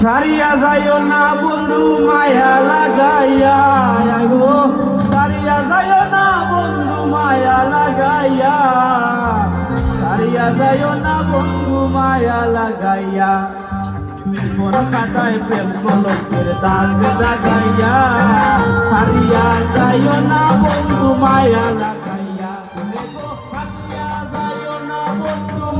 সারিয়া যাইও না বন্ধু, মায়া লাগাইয়া। গো সারিয়া যাইও না বন্ধু, মায়া লাগাইয়া। সারিয়া যাইও না বন্ধু, মায়া লাগাইয়া। কোন খাতায় না বন্ধু, মায়া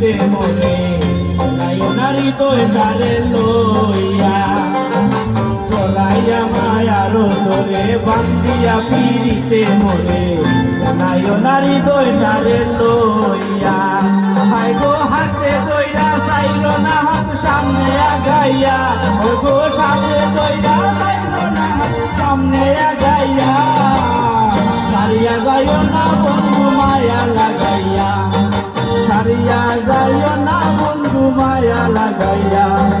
পিড়িতে মনে নারী দই তারে লইয়া। জড়াইয়া মায়ার রোলে বাঙ্গিয়া পিড়িতে মনে নারী দই তারে লইয়া। হাই গো হাতে দইরা, চাইল না হাত সামনে আগাইয়া। ও গো সামনে দইরা, চাইল না হাত সামনে আগাইয়া। সারিয়া যাইও না বন্ধু সারিয়া যাইও না বন্ধু মায়া লাগাইয়া।